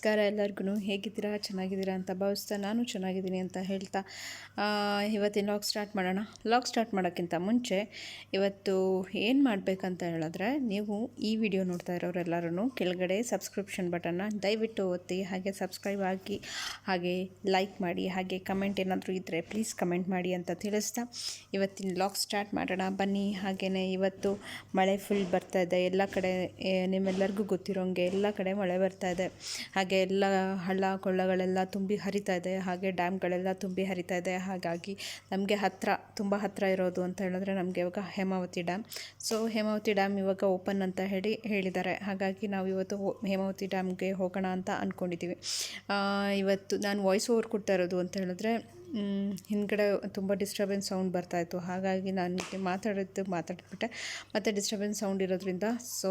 ನಮಸ್ಕಾರ ಎಲ್ಲರಿಗೂ ಹೇಗಿದ್ದೀರಾ? ಚೆನ್ನಾಗಿದ್ದೀರಾ ಅಂತ ಭಾವಿಸ್ತಾ ನಾನು ಚೆನ್ನಾಗಿದ್ದೀನಿ ಅಂತ ಹೇಳ್ತಾ ಇವತ್ತಿನ ಲಾಗ್ ಸ್ಟಾರ್ಟ್ ಮಾಡೋಣ. ಲಾಗ್ ಸ್ಟಾರ್ಟ್ ಮಾಡೋಕ್ಕಿಂತ ಮುಂಚೆ ಇವತ್ತು ಏನು ಮಾಡಬೇಕಂತ ಹೇಳಿದ್ರೆ, ನೀವು ಈ ವಿಡಿಯೋ ನೋಡ್ತಾ ಇರೋರೆಲ್ಲರೂ ಕೆಳಗಡೆ ಸಬ್ಸ್ಕ್ರಿಪ್ಷನ್ ಬಟನ್ನ ದಯವಿಟ್ಟು ಒತ್ತಿ, ಹಾಗೆ ಸಬ್ಸ್ಕ್ರೈಬ್ ಆಗಿ, ಹಾಗೆ ಲೈಕ್ ಮಾಡಿ, ಹಾಗೆ ಕಮೆಂಟ್ ಏನಾದರೂ ಇದ್ದರೆ ಪ್ಲೀಸ್ ಕಮೆಂಟ್ ಮಾಡಿ ಅಂತ ತಿಳಿಸ್ತಾ ಇವತ್ತಿನ ಲಾಗ್ ಸ್ಟಾರ್ಟ್ ಮಾಡೋಣ. ಬನ್ನಿ ಹಾಗೆಯೇ ಇವತ್ತು ಮಳೆ ಫುಲ್ ಬರ್ತಾ ಇದೆ. ಎಲ್ಲ ಕಡೆ ನಿಮ್ಮೆಲ್ಲರಿಗೂ ಗೊತ್ತಿರೋಂಗೆ ಎಲ್ಲ ಕಡೆ ಮಳೆ ಬರ್ತಾ ಇದೆ. ಹಾಗೆ ಎಲ್ಲ ಹಳ್ಳ ಕೊಳ್ಳಗಳೆಲ್ಲ ತುಂಬಿ ಹರಿತಾ ಇದೆ, ಹಾಗೆ ಡ್ಯಾಮ್ಗಳೆಲ್ಲ ತುಂಬಿ ಹರಿತಾ ಇದೆ. ಹಾಗಾಗಿ ನಮಗೆ ಹತ್ತಿರ ತುಂಬ ಹತ್ತಿರ ಇರೋದು ಅಂತ ಹೇಳಿದ್ರೆ ನಮಗೆ ಇವಾಗ Hemavathi dam. So Hemavathi dam ಇವಾಗ ಓಪನ್ ಅಂತ ಹೇಳಿ ಹೇಳಿದ್ದಾರೆ. ಹಾಗಾಗಿ ನಾವು ಇವತ್ತು ಹೇಮಾವತಿ ಡ್ಯಾಮ್ಗೆ ಹೋಗೋಣ ಅಂತ ಅಂದ್ಕೊಂಡಿದ್ದೀವಿ ಇವತ್ತು ನಾನು ವಾಯ್ಸ್ ಓವರ್ ಕೊಡ್ತಾ ಇರೋದು ಅಂತ ಹೇಳಿದ್ರೆ ಹಿಂದ್ಗಡೆ ತುಂಬ ಡಿಸ್ಟರ್ಬೆನ್ಸ್ ಸೌಂಡ್ ಬರ್ತಾಯಿತ್ತು ಹಾಗಾಗಿ ನಾನು ಮಾತಾಡಿದ್ದು ಮಾತಾಡಿಬಿಟ್ಟೆ. ಮತ್ತು ಡಿಸ್ಟರ್ಬೆನ್ಸ್ ಸೌಂಡ್ ಇರೋದ್ರಿಂದ ಸೊ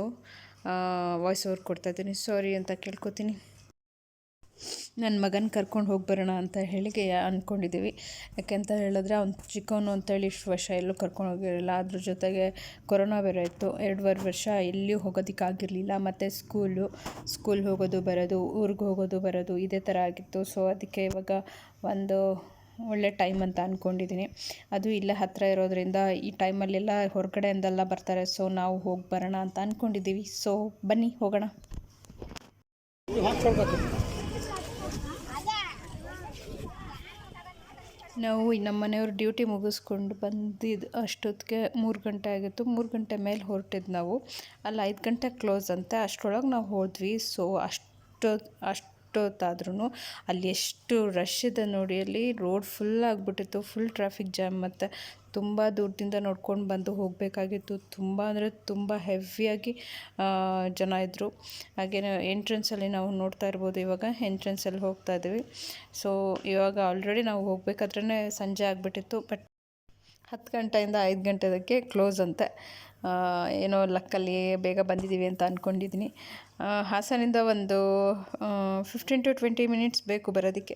ವಾಯ್ಸ್ ಓವರ್ ಕೊಡ್ತಾಯಿದ್ದೀನಿ ಸಾರಿ ಅಂತ ಕೇಳ್ಕೊತೀನಿ. ನನ್ನ ಮಗನ ಕರ್ಕೊಂಡು ಹೋಗಿ ಬರೋಣ ಅಂತ ಹೇಳಿ ಅಂದ್ಕೊಂಡಿದ್ದೀವಿ ಯಾಕೆಂತ ಹೇಳಿದ್ರೆ ಅವ್ನು ಚಿಕ್ಕವನು ಅಂತೇಳಿ ಇಷ್ಟು ವರ್ಷ ಎಲ್ಲೂ ಕರ್ಕೊಂಡು ಹೋಗಿರಲಿಲ್ಲ ಅದ್ರ ಜೊತೆಗೆ ಕೊರೋನಾ ಬೇರೆ ಇತ್ತು. ಎರಡೂವರೆ ವರ್ಷ ಎಲ್ಲಿಯೂ ಹೋಗೋದಕ್ಕಾಗಿರಲಿಲ್ಲ ಮತ್ತು ಸ್ಕೂಲು, ಸ್ಕೂಲ್ ಹೋಗೋದು ಬರೋದು, ಊರಿಗೆ ಹೋಗೋದು ಬರೋದು ಇದೇ ಥರ ಆಗಿತ್ತು. ಸೊ ಅದಕ್ಕೆ ಇವಾಗ ಒಂದು ಒಳ್ಳೆ ಟೈಮ್ ಅಂತ ಅಂದ್ಕೊಂಡಿದ್ದೀನಿ ಅದು ಇಲ್ಲೇ ಹತ್ತಿರ ಇರೋದರಿಂದ ಈ ಟೈಮಲ್ಲೆಲ್ಲ ಹೊರಗಡೆಯಿಂದೆಲ್ಲ ಬರ್ತಾರೆ. ಸೊ ನಾವು ಹೋಗಿ ಬರೋಣ ಅಂತ ಅಂದ್ಕೊಂಡಿದ್ದೀವಿ ಸೊ ಬನ್ನಿ ಹೋಗೋಣ. ನಾವು ನಮ್ಮ ಮನೆಯವ್ರ ಡ್ಯೂಟಿ ಮುಗಿಸ್ಕೊಂಡು ಬಂದಿದ್ದು ಅಷ್ಟೊತ್ತಿಗೆ ಮೂರು ಗಂಟೆ ಆಗಿತ್ತು. ಮೂರು ಗಂಟೆ ಮೇಲೆ ಹೊರಟಿದ್ದು ನಾವು. ಅಲ್ಲಿ ಐದು ಗಂಟೆ ಕ್ಲೋಸ್ ಅಂತೆ. ಅಷ್ಟರೊಳಗೆ ನಾವು ಹೋದ್ವಿ. ಸೊ ಅಷ್ಟೊತ್ತು ಅಷ್ಟೊತ್ತಾದ್ರೂ ಅಲ್ಲಿ ಎಷ್ಟು ರಶ್ ಇದೆ ನೋಡಿ. ಅಲ್ಲಿ ರೋಡ್ ಫುಲ್ ಆಗಿಬಿಟ್ಟಿತ್ತು. ಫುಲ್ ಟ್ರಾಫಿಕ್ ಜಾಮ್ ಮತ್ತು ತುಂಬ ದೂರದಿಂದ ನೋಡ್ಕೊಂಡು ಬಂದು ಹೋಗಬೇಕಾಗಿತ್ತು. ತುಂಬ ಅಂದರೆ ತುಂಬ ಹೆವಿಯಾಗಿ ಜನ ಇದ್ದರು ಹಾಗೆಯೇ ಎಂಟ್ರೆನ್ಸಲ್ಲಿ ನಾವು ನೋಡ್ತಾ ಇರ್ಬೋದು ಇವಾಗ. ಎಂಟ್ರೆನ್ಸಲ್ಲಿ ಹೋಗ್ತಾ ಇದ್ದೀವಿ ಸೊ ಇವಾಗ ಆಲ್ರೆಡಿ ನಾವು ಹೋಗಬೇಕಾದ್ರೇ ಸಂಜೆ ಆಗಿಬಿಟ್ಟಿತ್ತು. ಬಟ್ ಹತ್ತು ಗಂಟೆಯಿಂದ ಐದು ಗಂಟೆದಕ್ಕೆ ಕ್ಲೋಸ್ ಅಂತೆ. ಏನೋ ಲಕ್ಕಲ್ಲಿ ಬೇಗ ಬಂದಿದ್ದೀವಿ ಅಂತ ಅಂದ್ಕೊಂಡಿದ್ದೀನಿ ಹಾಸನಿಂದ ಒಂದು ಫಿಫ್ಟೀನ್ ಟು ಟ್ವೆಂಟಿ ಮಿನಿಟ್ಸ್ ಬೇಕು ಬರೋದಕ್ಕೆ.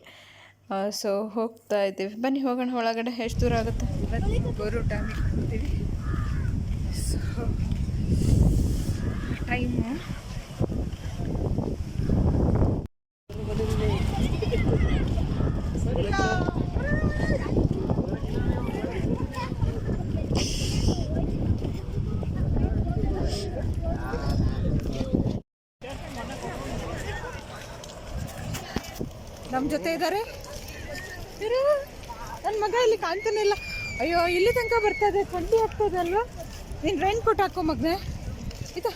ಸೊ ಹೋಗ್ತಾ ಇದ್ದೀವಿ. ಬನ್ನಿ, ಹೋಗೋಣ. ಒಳಗಡೆ ಎಷ್ಟು ದೂರ ಆಗುತ್ತೆ? ಇವತ್ತು ಗೋರು ಟೈಮ್ ಹೋಗ್ತೀವಿ ಸೊ ಟೈಮು ನಮ್ಮ ಜೊತೆ ಇದ್ದಾರೆ ನನ್ನ ಮಗ ಇಲ್ಲಿ ಕಾಣ್ತಾನೆ ಇಲ್ಲ. ಅಯ್ಯೋ ಇಲ್ಲಿ ತನಕ ಬರ್ತಾ ಇದೆ. ಥಂಡಿ ಆಗ್ತದೆ ಅಲ್ವಾ? ನೀನು ರೈನ್ ಕೋಟ್ ಹಾಕೋ ಮಗನೇ. ಇದು.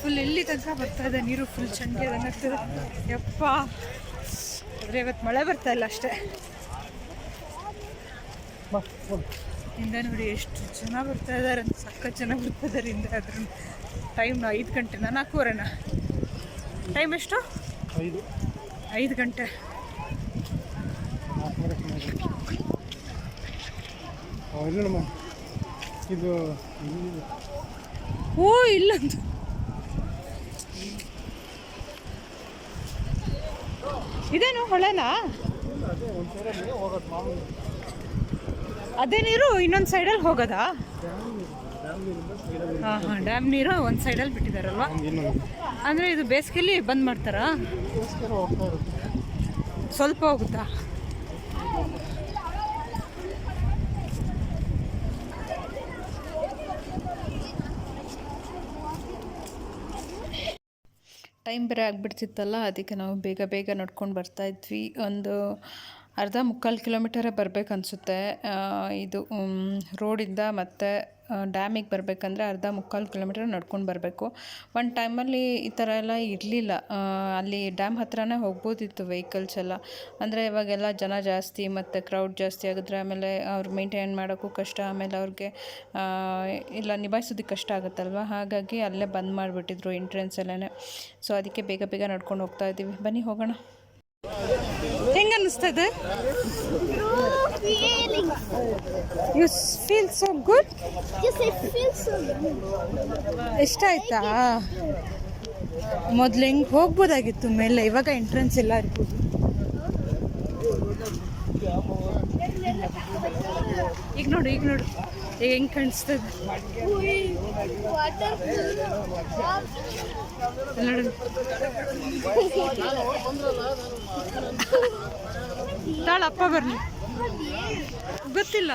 ಫುಲ್ ಇಲ್ಲಿ ತನಕ ಬರ್ತಾ ಇದೆ. ನೀರು ಫುಲ್ ಚಂಡಿ ಆಗ್ತದೆ ಯಪ್ಪ. ಆದರೆ ಇವತ್ತು ಮಳೆ ಬರ್ತಾ ಇಲ್ಲ ಅಷ್ಟೇ. ಹಿಂದೆ ನೋಡಿ ಎಷ್ಟು ಜನ ಬರ್ತಾ ಇದ್ದಾರೆ ಅಂತ ಸಕ್ಕ ಜನ ಬರ್ತಾ ಇದ್ದಾರೆ ಹಿಂದೆ ಅದ್ರ ಟೈಮ್ ಐದು ಗಂಟೆನ ನಾಲ್ಕೂವರೆನ ಟೈಮ್ ಎಷ್ಟು? ಐದು. ಐದು ಗಂಟೆ. ಇದು ಓ ಇಲ್ಲ ಇದೇನು ಹೊಳೆನಾ? ಅದೇ ನೀರು ಇನ್ನೊಂದು ಸೈಡಲ್ಲಿ ಹೋಗೋದಾ? ಹಾಂ ಹಾಂ ಡ್ಯಾಮ್ ನೀರು ಒಂದು ಸೈಡಲ್ಲಿ ಇನ್ನೊಂದು ಅಂದರೆ ಇದು ಬೇಸಿಗೆಲಿ ಬಂದ್ ಮಾಡ್ತಾರಾ? ಸ್ವಲ್ಪ ಹೋಗುತ್ತಾ? ಟೈಮ್ ಬೇರೆ ಆಗಿಬಿಡ್ತಿತ್ತಲ್ಲ, ಅದಕ್ಕೆ ನಾವು ಬೇಗ ಬೇಗ ನಡ್ಕೊಂಡು ಬರ್ತಾ ಇದ್ವಿ. ಒಂದು ಅರ್ಧ ಮುಕ್ಕಾಲು ಕಿಲೋಮೀಟರೇ ಬರಬೇಕು ಅನಿಸುತ್ತೆ ಇದು ರೋಡಿಂದ ಮತ್ತು ಡ್ಯಾಮಿಗೆ ಬರಬೇಕಂದ್ರೆ ಅರ್ಧ ಮುಕ್ಕಾಲು ಕಿಲೋಮೀಟರ್ ನಡ್ಕೊಂಡು ಬರಬೇಕು. ಒಂದು ಟೈಮಲ್ಲಿ ಈ ಥರ ಎಲ್ಲ ಇರಲಿಲ್ಲ. ಅಲ್ಲಿ ಡ್ಯಾಮ್ ಹತ್ರನೇ ಹೋಗ್ಬೋದಿತ್ತು ವೆಹಿಕಲ್ಸ್ ಎಲ್ಲ. ಅಂದರೆ ಇವಾಗೆಲ್ಲ ಜನ ಜಾಸ್ತಿ ಮತ್ತು ಕ್ರೌಡ್ ಜಾಸ್ತಿ ಆಗಿದ್ರೆ ಆಮೇಲೆ ಅವ್ರು ಮೇಂಟೈನ್ ಮಾಡೋಕ್ಕೂ ಕಷ್ಟ, ಆಮೇಲೆ ಅವ್ರಿಗೆ ಇಲ್ಲ ನಿಭಾಯಿಸೋದಕ್ಕೆ ಕಷ್ಟ ಆಗುತ್ತಲ್ವ? ಹಾಗಾಗಿ ಅಲ್ಲೇ ಬಂದ್ ಮಾಡಿಬಿಟ್ಟಿದ್ರು ಎಂಟ್ರೆನ್ಸ್ ಎಂಟ್ರೆನ್ಸಲ್ಲೇ ಸೊ ಅದಕ್ಕೆ ಬೇಗ ಬೇಗ ನಡ್ಕೊಂಡು ಹೋಗ್ತಾ ಇದ್ದೀವಿ ಬನ್ನಿ ಹೋಗೋಣ. ಹೆಂಗೆ ಅನ್ನಿಸ್ತದೆ feeling. You feel so good Yes, I feel so good. ಇಷ್ಟ ಆಯ್ತಾ ಮೊದಲು ಹೆಂಗೆ ಹೋಗ್ಬೋದಾಗಿತ್ತು ಮೇಲೆ? ಇವಾಗ ಎಂಟ್ರೆನ್ಸ್ ಎಲ್ಲ ಇರ್ಬೋದು. ಈಗ ನೋಡು ಈಗ ನೋಡು. ಈಗ ಹೆಂಗೆ ಕಾಣಿಸ್ತದೆ ತಾಳಪ್ಪ ನೋಡಿ. ಬರ್ಲಿ. ಗೊತ್ತಿಲ್ಲ.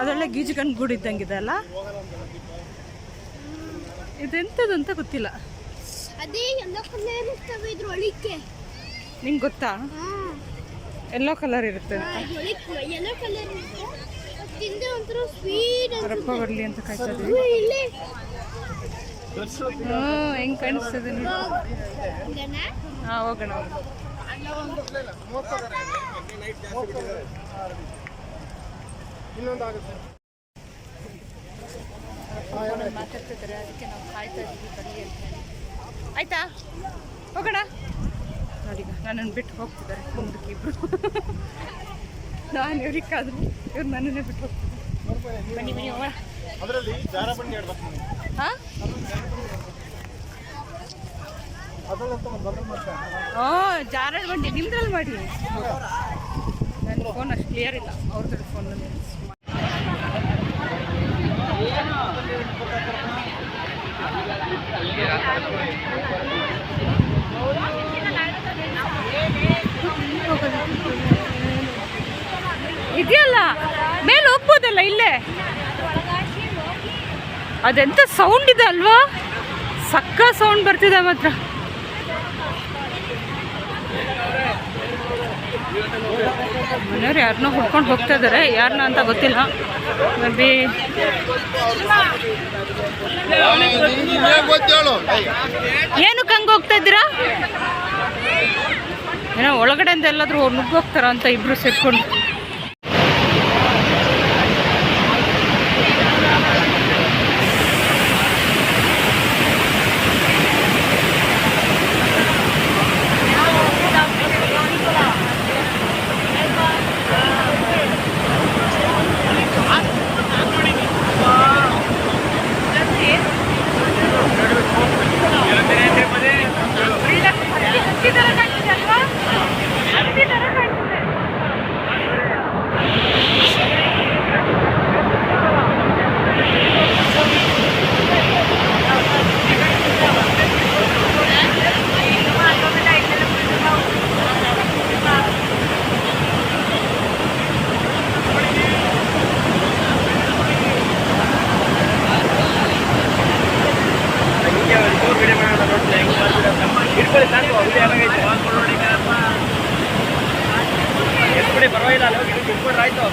ಅದೊಳ್ಳೆ ಗೀಜುಗಂಡು ಗೂಡು ಇದ್ದಂಗಿದೆ ಅಲ್ಲ? ಇದೆಂತದಂತ ಅಂತ ಗೊತ್ತಿಲ್ಲ. ಅದೇ ಎಲ್ಲ ಕಲರ್ ಇರ್ತವೆ ಇದ್ರ ಒಳಿಕೆ ನಿಂಗೆ ಗೊತ್ತಾ? ಎಲ್ಲೋ ಕಲರ್ ಇರುತ್ತೆ. ಎಲ್ಲ ಕಲರ್ ಇರುತ್ತೆ. ಅದ್ ತಿಂದ್ರೆ ಒಂಥರ ಸ್ವೀಟ್ ಬರಲಿ ಅಂತ ಕಾಯ್ತಾ ಇಲ್ಲಿ. ಹ್ಞೂ ಹೆಂಗೆ? ಹಾಂ, ಹೋಗೋಣ ಅದಕ್ಕೆ ನಾವು ಅಂತ ಆಯ್ತಾ? ಹೋಗೋಣ. ನೋಡಿ ನನ್ನನ್ನು ಬಿಟ್ಟು ಹೋಗ್ತಿದ್ದಾರೆ ಮುಂದಕ್ಕೆ ಇಬ್ರು. ನಾನು ಇವ್ರಿಗೆ ಇವ್ರು ನನ್ನನ್ನೇ ಬಿಟ್ಟು ಹೋಗ್ತಿದ್ದಾರೆ. ಬನ್ನಿ ಬನ್ನಿ, ಹೋಗೋಣ. ಅದರಲ್ಲಿ ಜಾರ ಬಂಡಿ ಆಡ್ಬೇಕು ಹಾಂ? ಅದರಲ್ಲಂತ ಒಂದು ಬದಲು ಮಾಡ್ತಾರೆ ಓ ಜಾರಳ ಬಂಡಿ. ನಿಮ್ದ್ರಲ್ಲಿ ಮಾಡಿ. ನನ್ನ ಫೋನ್ ಅಷ್ಟು ಕ್ಲಿಯರ್ ಇಲ್ಲ. ಅವ್ರದ್ದು ಫೋನಲ್ಲಿ ಇದೆಯಲ್ಲ? ಮೇಲೆ ಹೋಗ್ಬೋದಲ್ಲ ಇಲ್ಲೇ? ಅದೆಂತ ಸೌಂಡ್ ಇದೆ ಅಲ್ವಾ? ಸಕ್ಕ ಸೌಂಡ್ ಬರ್ತಿದೆ ಮಾತ್ರ ಮನೆಯವ್ರು ಯಾರನ್ನೋ ಹುಡ್ಕೊಂಡು ಹೋಗ್ತಾ ಇದ್ದಾರೆ ಯಾರನ್ನ ಅಂತ ಗೊತ್ತಿಲ್ಲ. ಮೇ ಬಿ ಏನಕ್ಕೆ ಹಂಗೆ ಹೋಗ್ತಾ ಇದ್ದೀರಾ? ಏನೋ ಒಳಗಡೆಯಿಂದ ಎಲ್ಲಾದರೂ ನುಗ್ಗಿ ಹೋಗ್ತಾರ ಅಂತ ಇಬ್ರು ಸೇರ್ಕೊಂಡು. ಪರವಾಗಿಲ್ಲ ಇಟ್ಕೊಂಡ್ರೆ ಆಯ್ತು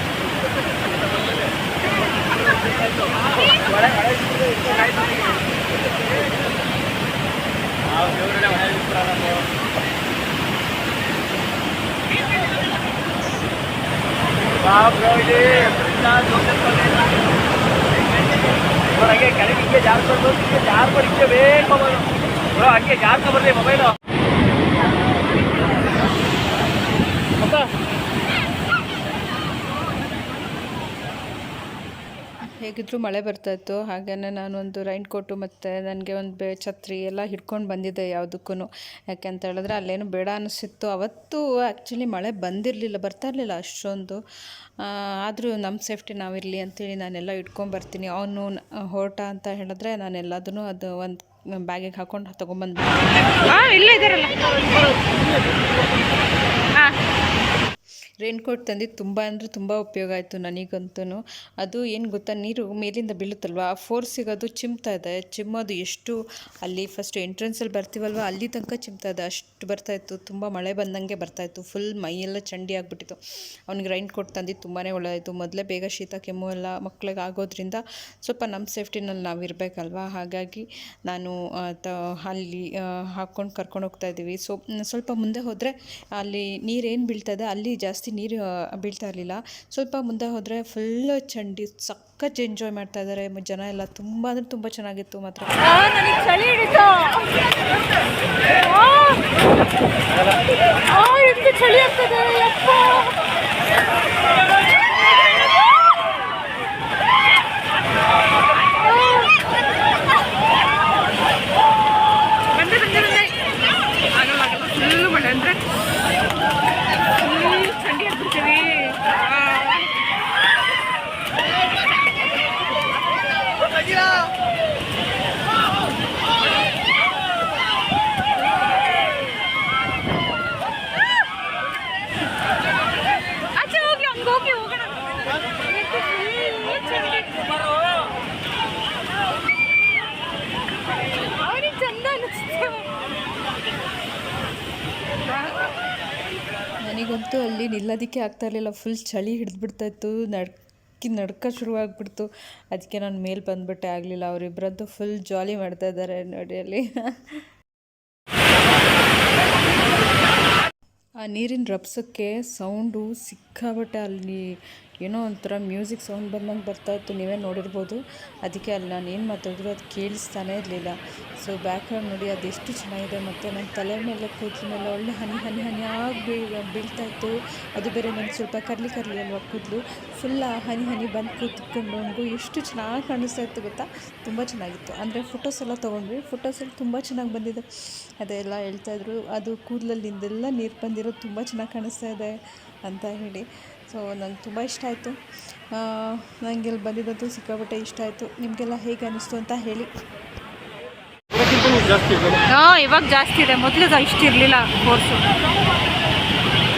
ಹಂಗೆ ಕೆಳಗೆ ಹಿಂಗೆ ಜಾರ್ಕೊಂಡು ಹಿಂಗೆ ಜಾರ್ಕೊಂಡು ಹಿಂಗೆ ಬೇಕು ಹಂಗೆ ಜಾರ್ಕೊಂಡು ಬರ್ಲಿ ಮೊಬೈಲು ಹೇಗಿದ್ರೂ ಮಳೆ ಬರ್ತಾ ಇತ್ತು. ಹಾಗೆಯೇ ನಾನು ಒಂದು ರೈನ್ ಕೋಟು ಮತ್ತು ನನಗೆ ಒಂದು ಬೇ, ಛತ್ರಿ ಎಲ್ಲ ಹಿಡ್ಕೊಂಡು ಬಂದಿದ್ದೆ ಯಾವುದಕ್ಕೂ ಯಾಕೆ ಅಂತ ಹೇಳಿದ್ರೆ ಅಲ್ಲೇನು ಬೇಡ ಅನಿಸಿತ್ತು. ಅವತ್ತು ಆ್ಯಕ್ಚುಲಿ ಮಳೆ ಬಂದಿರಲಿಲ್ಲ, ಬರ್ತಾ ಇರಲಿಲ್ಲ ಅಷ್ಟೊಂದು. ಆದರೂ ನಮ್ಮ ಸೇಫ್ಟಿ ನಾವಿರಲಿ ಅಂತೇಳಿ ನಾನೆಲ್ಲ ಇಟ್ಕೊಂಬರ್ತೀನಿ ಅವನು ಹೊರಟ ಅಂತ ಹೇಳಿದ್ರೆ ನಾನು ಎಲ್ಲದನ್ನೂ ಅದು ಒಂದು ಬ್ಯಾಗಿಗೆ ಹಾಕೊಂಡು ಹಾಂ ಇಲ್ಲೇ ಇದ್ದಾರಲ್ಲ. ಹಾಂ. ರೈನ್ಕೋಟ್ ತಂದಿದ್ದು ತುಂಬ ಅಂದರೆ ತುಂಬ ಉಪಯೋಗ ಆಯಿತು ನನಗಂತೂ ಅದು ಏನು ಗೊತ್ತಾ, ನೀರು ಮೇಲಿಂದ ಬೀಳುತ್ತಲ್ವ? ಆ ಫೋರ್ಸಿಗೆ ಅದು ಚಿಮ್ತಾ ಇದೆ. ಚಿಮ್ಮೋದು ಎಷ್ಟು ಅಲ್ಲಿ ಫಸ್ಟ್ ಎಂಟ್ರೆನ್ಸಲ್ಲಿ ಬರ್ತೀವಲ್ವ? ಅಲ್ಲಿ ತನಕ ಚಿಮ್ತಾ ಇದೆ. ಅಷ್ಟು ಬರ್ತಾಯಿತ್ತು ತುಂಬ ಮಳೆ ಬಂದಂಗೆ ಬರ್ತಾಯಿತ್ತು ಫುಲ್ ಮೈಯೆಲ್ಲ ಚಂಡಿ ಆಗಿಬಿಟ್ಟಿತ್ತು. ಅವ್ನಿಗೆ ರೈನ್ ಕೋಟ್ ತಂದಿದ್ದು ತುಂಬಾ ಒಳ್ಳೆಯದು ಮೊದಲೇ ಬೇಗ ಶೀತ, ಕೆಮ್ಮು ಎಲ್ಲ ಮಕ್ಳಿಗೆ ಆಗೋದ್ರಿಂದ ಸ್ವಲ್ಪ ನಮ್ಮ ಸೇಫ್ಟಿನಲ್ಲಿ ನಾವು ಇರಬೇಕಲ್ವ? ಹಾಗಾಗಿ ನಾನು ಅಲ್ಲಿ ಹಾಕ್ಕೊಂಡು ಕರ್ಕೊಂಡು ಹೋಗ್ತಾ ಇದ್ದೀವಿ. ಸೊ ಸ್ವಲ್ಪ ಮುಂದೆ ಹೋದರೆ ಅಲ್ಲಿ ನೀರೇನು ಇದೆ, ಅಲ್ಲಿ ಜಾಸ್ತಿ ನೀರು ಬೀಳ್ತಾ ಇರಲಿಲ್ಲ ಸ್ವಲ್ಪ ಮುಂದೆ ಹೋದರೆ ಫುಲ್ ಚಂಡಿ ಸಖತ್ ಎಂಜಾಯ್ ಮಾಡ್ತಾ ಇದ್ದಾರೆ ಜನ ಎಲ್ಲ ತುಂಬ ಅಂದರೆ ತುಂಬ ಚೆನ್ನಾಗಿತ್ತು ಮಾತ್ರ ಚಳಿ ಆಗ್ತದೆ ನನಗಂತೂ ಅಲ್ಲಿ ನಿಲ್ಲೋದಕ್ಕೆ ಆಗ್ತಾ ಇರಲಿಲ್ಲ. ಫುಲ್ ಚಳಿ ಹಿಡಿದ್ಬಿಡ್ತಾಯಿತ್ತು. ನಡ್ಕಿ ನಡ್ಕ ಶುರುವಾಗ್ಬಿಡ್ತು. ಅದಕ್ಕೆ ನಾನು ಮೇಲೆ ಬಂದುಬಿಟ್ಟೆ ಆಗಲಿಲ್ಲ. ಅವರಿಬ್ಬರಂತೂ ಫುಲ್ ಜಾಲಿ ಮಾಡ್ತಾ ಇದ್ದಾರೆ ನೋಡಿ ಅಲ್ಲಿ. ಆ ನೀರಿನ ರಭಸಕ್ಕೆ ಸೌಂಡು ಸಿಕ್ಕಾಬಟ್ಟೆ ಅಲ್ಲಿ ಏನೋ ಒಂಥರ ಮ್ಯೂಸಿಕ್ ಸೌಂಡ್ ಬಂದಂಗೆ ಬರ್ತಾ ಇತ್ತು, ನೀವೇ ನೋಡಿರ್ಬೋದು. ಅದಕ್ಕೆ ಅಲ್ಲಿ ನಾನು ಏನು ಮಾತಾಡಿದ್ರು ಅದು ಕೇಳಿಸ್ತಾನೇ ಇರಲಿಲ್ಲ. ಸೊ ಬ್ಯಾಕ್ಗ್ರೌಂಡ್ ನೋಡಿ ಅದೆಷ್ಟು ಚೆನ್ನಾಗಿದೆ. ಮತ್ತು ನನ್ನ ತಲೆ ಮೇಲೆ, ಕೂದಲ ಮೇಲೆ ಒಳ್ಳೆ ಹನಿ ಹನಿ ಆಗಿ ಬೀಳ್, ಬೀಳ್ತಾ ಇತ್ತು. ಅದು ಬೇರೆ ನನಗೆ ಸ್ವಲ್ಪ ಕರ್ಲಿ ಕರ್ಲಿ ಅಲ್ವಾ ಕೂದಲು. ಫುಲ್ ಹನಿ ಹನಿ ಬಂದು ಕೂತ್ಕೊಂಡು ಎಷ್ಟು ಚೆನ್ನಾಗಿ ಕಾಣಿಸ್ತಾ ಇತ್ತು ಗೊತ್ತಾ? ತುಂಬ ಚೆನ್ನಾಗಿತ್ತು. ಅಂದರೆ ಫೋಟೋಸ್ ಎಲ್ಲ ತೊಗೊಂಡ್ವಿ. ಫೋಟೋಸಲ್ಲಿ ತುಂಬ ಚೆನ್ನಾಗಿ ಬಂದಿದೆ. ಅದೆಲ್ಲ ಹೇಳ್ತಾಯಿದ್ರು ಅದು ಕೂದಲಲ್ಲಿಂದೆಲ್ಲ ನೀರು ಬಂದಿರೋದು ತುಂಬ ಚೆನ್ನಾಗಿ ಕಾಣಿಸ್ತಾ ಇದೆ ಅಂತ ಹೇಳಿ. ಸೊ ನಂಗೆ ತುಂಬ ಇಷ್ಟ ಆಯಿತು. ನನಗೆ ಇಲ್ಲಿ ಬಂದಿದ್ದಂತೂ ಸಿಕ್ಕಾಪಟ್ಟೆ ಇಷ್ಟ ಆಯಿತು. ನಿಮಗೆಲ್ಲ ಹೇಗೆ ಅನ್ನಿಸ್ತು ಅಂತ ಹೇಳಿ. ಹಾಂ, ಇವಾಗ ಜಾಸ್ತಿ ಇದೆ. ಮೊದಲು ಇಷ್ಟು ಇರಲಿಲ್ಲ ಕೋರ್ಸು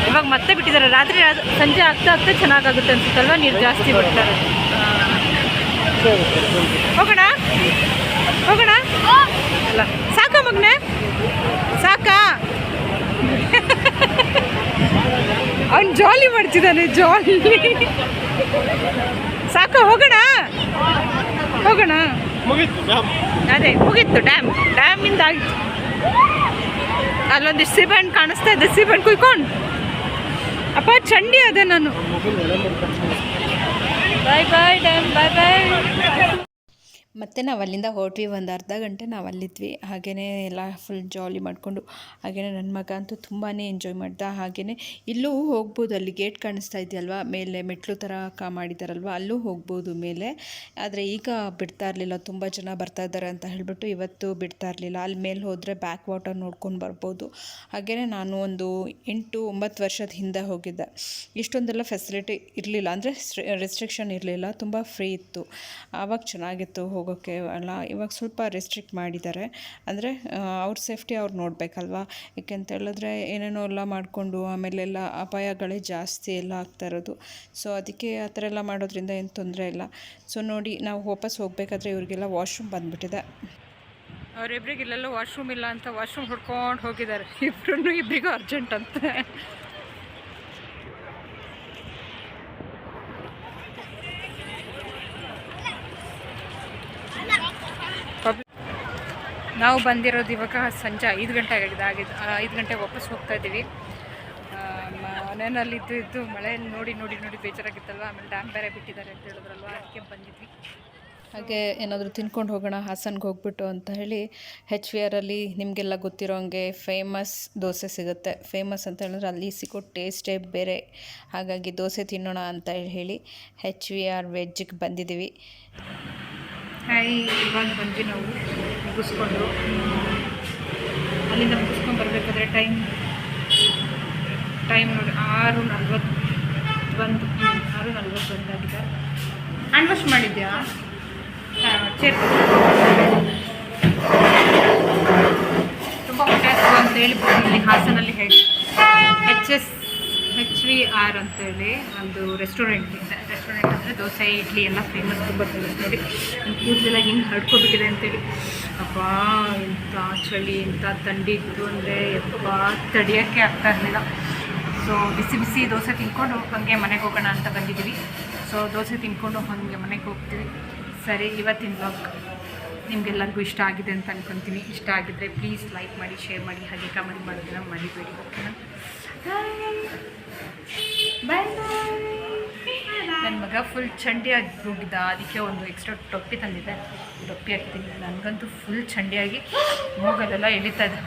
ಇವಾಗ ಮತ್ತೆ ಬಿಟ್ಟಿದ್ದಾರೆ. ರಾತ್ರಿ ಸಂಜೆ ಆಗ್ತಾ ಆಗ್ತಾ ಚೆನ್ನಾಗಾಗುತ್ತೆ ಅನ್ಸುತ್ತಲ್ವ? ನೀರು ಜಾಸ್ತಿ ಬಿಡ್ತಾರೆ ಹೋಗೋಣ? ಹೋಗೋಣ? ಅಲ್ಲ, ಸಾಕ ಮಗ್ನೆ? ಸಾಕಾ? ಅವ್ನು ಜಾಲಿ ಮಾಡ್ತಿದ್ದಾನೆ ಜಾಲಿ ಸಾಕು ಹೋಗೋಣ? ಹೋಗೋಣ? ಅದೇ ಮುಗೀತು ಡ್ಯಾಮ್ ಡ್ಯಾಮಿಂದ ಆಗಿತ್ತು ಅಲ್ಲೊಂದಿಷ್ಟು ಹಣ್ಣು ಕಾಣಿಸ್ತಾ ಇದೆ ಸಿಬಣ್ಣು ಕುಯ್ಕೊಂಡು. ಅಪ್ಪ ಚಂಡಿ ಅದೇ ನಾನು. ಬಾಯ್ ಬಾಯ್ ಡ್ಯಾಮ್ ಬಾಯ್ ಬಾಯ್ ಮತ್ತು ನಾವು ಅಲ್ಲಿಂದ ಹೊರಟ್ವಿ ಒಂದು ಅರ್ಧ ಗಂಟೆ ನಾವು ಅಲ್ಲಿದ್ವಿ. ಹಾಗೆಯೇ ಎಲ್ಲ ಫುಲ್ ಜಾಲಿ ಮಾಡಿಕೊಂಡು ಹಾಗೆಯೇ ನನ್ನ ಮಗ ಅಂತೂ ತುಂಬಾ ಎಂಜಾಯ್ ಮಾಡ್ದ. ಹಾಗೆಯೇ ಇಲ್ಲೂ ಹೋಗ್ಬೋದು, ಅಲ್ಲಿ ಗೇಟ್ ಕಾಣಿಸ್ತಾ ಇದೆಯಲ್ವಾ? ಮೇಲೆ ಮೆಟ್ಲು ಥರ ಕಾ ಮಾಡಿದಾರಲ್ವ? ಅಲ್ಲೂ ಹೋಗ್ಬೋದು ಮೇಲೆ. ಆದರೆ ಈಗ ಬಿಡ್ತಾ ಇರಲಿಲ್ಲ, ತುಂಬ ಜನ ಬರ್ತಾ ಇದ್ದಾರೆ ಅಂತ ಹೇಳಿಬಿಟ್ಟು ಇವತ್ತು ಬಿಡ್ತಾ ಇರಲಿಲ್ಲ. ಅಲ್ಲಿ ಮೇಲೆ ಹೋದರೆ ಬ್ಯಾಕ್ ವಾಟರ್ ನೋಡ್ಕೊಂಡು ಬರ್ಬೋದು. ಹಾಗೆಯೇ ನಾನು ಒಂದು ಎಂಟು ಒಂಬತ್ತು ವರ್ಷದ ಹಿಂದೆ ಹೋಗಿದ್ದೆ. ಇಷ್ಟೊಂದೆಲ್ಲ ಫೆಸಿಲಿಟಿ ಇರಲಿಲ್ಲ. ಅಂದರೆ ರೆಸ್ಟ್ರಿಕ್ಷನ್ ಇರಲಿಲ್ಲ. ತುಂಬ ಫ್ರೀ ಇತ್ತು. ಆವಾಗ ಚೆನ್ನಾಗಿತ್ತು ಹೋಗೋಕ್ಕೆ ಅಲ್ಲ, ಇವಾಗ ಸ್ವಲ್ಪ ರೆಸ್ಟ್ರಿಕ್ಟ್ ಮಾಡಿದ್ದಾರೆ. ಅಂದರೆ ಅವ್ರ ಸೇಫ್ಟಿ ಅವ್ರು ನೋಡಬೇಕಲ್ವಾ? ಹೇಳಿದ್ರೆ, ಏನೇನೋ ಎಲ್ಲ ಮಾಡಿಕೊಂಡು ಆಮೇಲೆಲ್ಲ ಅಪಾಯಗಳೇ ಜಾಸ್ತಿ ಎಲ್ಲ ಆಗ್ತಾ ಇರೋದು. ಸೊ ಅದಕ್ಕೆ ಆ ಥರ ಎಲ್ಲ ಮಾಡೋದ್ರಿಂದ ಏನು ತೊಂದರೆ ಇಲ್ಲ. ಸೊ ನೋಡಿ, ನಾವು ವಾಪಸ್ ಹೋಗಬೇಕಾದ್ರೆ ಇವರಿಗೆಲ್ಲ ವಾಶ್ರೂಮ್ ಬಂದುಬಿಟ್ಟಿದೆ. ಅವರಿಬ್ರಿಗೆ ಇಲ್ಲೆಲ್ಲೋ ವಾಶ್ರೂಮ್ ಇಲ್ಲ ಅಂತ ವಾಶ್ರೂಮ್ ಹುಡ್ಕೊಂಡು ಹೋಗಿದ್ದಾರೆ. ಇಬ್ರು ಇಬ್ರಿಗೂ ಅರ್ಜೆಂಟ್ ಅಂತ. ನಾವು ಬಂದಿರೋದು ಇವಾಗ ಸಂಜೆ ಐದು ಗಂಟೆ ಆಗಿದೆ ಆಗಿದೆ ಐದು ಗಂಟೆಗೆ ವಾಪಸ್ ಹೋಗ್ತಾ ಇದ್ದೀವಿ. ಮನೆಯಲ್ಲಿ ಇದ್ದು ಇದ್ದು ಮಳೆಯಲ್ಲಿ ನೋಡಿ ನೋಡಿ ನೋಡಿ ಬೇಜಾರಾಗಿತ್ತಲ್ವ? ಆಮೇಲೆ ಡ್ಯಾಮ್ ಬೇರೆ ಬಿಟ್ಟಿದ್ದಾರೆ ಅಂತ ಹೇಳಿದ್ರಲ್ವ? ಅದಕ್ಕೆ ಬಂದಿದ್ವಿ. ಹಾಗೆ ಏನಾದರೂ ತಿನ್ಕೊಂಡು ಹೋಗೋಣ ಹಾಸನ್ಗೆ ಹೋಗ್ಬಿಟ್ಟು ಅಂತ ಹೇಳಿ ಹೆಚ್ ವಿ ಆರಲ್ಲಿ ನಿಮಗೆಲ್ಲ ಗೊತ್ತಿರೋ ಹಂಗೆ ಫೇಮಸ್ ದೋಸೆ ಸಿಗುತ್ತೆ. ಫೇಮಸ್ ಅಂತ ಹೇಳಿದ್ರೆ ಅಲ್ಲಿ ಸಿಗೋ ಟೇಸ್ಟೇ ಬೇರೆ. ಹಾಗಾಗಿ ದೋಸೆ ತಿನ್ನೋಣ ಅಂತ ಹೇಳಿ ಹೆಚ್ ವಿ ಆರ್ ವೆಜ್ಜಿಗೆ ಬಂದಿದ್ದೀವಿ. ಹಾಯ್ ಇವಾಗ ಬಂದ್ವಿ ನಾವು. ಮುಗಿಸ್ಕೊಂಡು, ಅಲ್ಲಿಂದ ಮುಗಿಸ್ಕೊಂಡು ಬರಬೇಕಾದ್ರೆ ಟೈಮ್ ಟೈಮ್ ನೋಡಿ, ಆರು ನಲ್ವತ್ತು ಬಂದು ಆರು ನಲ್ವತ್ತು ಬಂದಾಗಿದೆ ಹ್ಯಾಂಡ್ ವಾಶ್ ಮಾಡಿದ್ಯಾ? ಚೇರ್ ತುಂಬ ಅಂತ ಹೇಳಿ ಇಲ್ಲಿ ಹಾಸನಲ್ಲಿ ಹೇಳಿ. ಎಚ್ ಎಸ್ ವಿ ಆರ್ ಅಂತೇಳಿ ಒಂದು ರೆಸ್ಟೋರೆಂಟ್ ಇದೆ. ರೆಸ್ಟೋರೆಂಟ್ ಅಂದರೆ ದೋಸೆ, ಇಡ್ಲಿ ಎಲ್ಲ ಫೇಮಸ್ ತುಂಬ ಫೇಮಸ್ ನೋಡಿ ನಮ್ಮ ಕೂದಲೆಲ್ಲ ಹಿಂಗೆ ಹಡ್ಕೊಬಿಟ್ಟಿದೆ ಅಂತೇಳಿ. ಅಪ್ಪ ಇಂಥ ಚಳಿ, ಇಂಥ ಥಂಡಿ ಇತ್ತು ಅಂದರೆ ಎಪ್ಪ ತಡಿಯೋಕ್ಕೆ ಆಗ್ತಾ ಇರಲಿಲ್ಲ. ಸೊ ಬಿಸಿ ಬಿಸಿ ದೋಸೆ ತಿನ್ಕೊಂಡು ಹಾಗೆ ಮನೆಗೆ ಹೋಗೋಣ ಅಂತ ಬಂದಿದ್ದೀವಿ. ಸೊ ದೋಸೆ ತಿನ್ಕೊಂಡು ಹಾಗೆ ಮನೆಗೆ ಹೋಗ್ತೀವಿ. ಸರಿ, ಇವತ್ತಿನ ಬ್ಲಾಗ್ ನಿಮಗೆಲ್ಲರಿಗೂ ಇಷ್ಟ ಆಗಿದೆ ಅಂತ ಅನ್ಕೊತೀನಿ. ಇಷ್ಟ ಆಗಿದ್ದರೆ ಪ್ಲೀಸ್ ಲೈಕ್ ಮಾಡಿ ಶೇರ್ ಮಾಡಿ, ಹಾಗೆ ಕಮೆಂಟ್ ಮಾಡೋದನ್ನು ಮರಿಬೇಡಿ ಓಕೆನಾ ಬಾಯ್ ನನ್ನ ಮಗ ಫುಲ್ ಚಂಡಿಯಾಗಿ ಹೋಗಿದ್ದ ಅದಕ್ಕೆ ಒಂದು ಎಕ್ಸ್ಟ್ರಾ ಟೊಪ್ಪಿ ತಂದಿದ್ದೆ. ಟೊಪ್ಪಿ ಹಾಕ್ತೀನಿ. ನನಗಂತೂ ಫುಲ್ ಚಂಡಿಯಾಗಿ ಮೂಗಲೆಲ್ಲ ಎಳಿತಾ ಇದ್ದೆ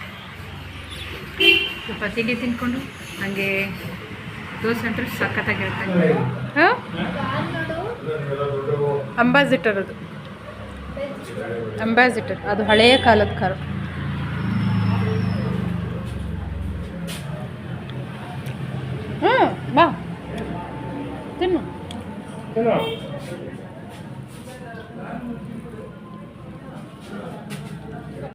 ಸ್ವಲ್ಪ ತಿಂಡಿ ತಿನ್ಕೊಂಡು ನನಗೆ ದೋಸೆ ಅಂತೂ ಸಖತ್ತಾಗಿರುತ್ತೆ. ಹಾಂ? ಅಂಬಾಸಿಟರ್ ಅದು. ಅಂಬಾಸಿಟರ್ ಅದು ಹಳೆಯ ಕಾಲದ ಕಾರು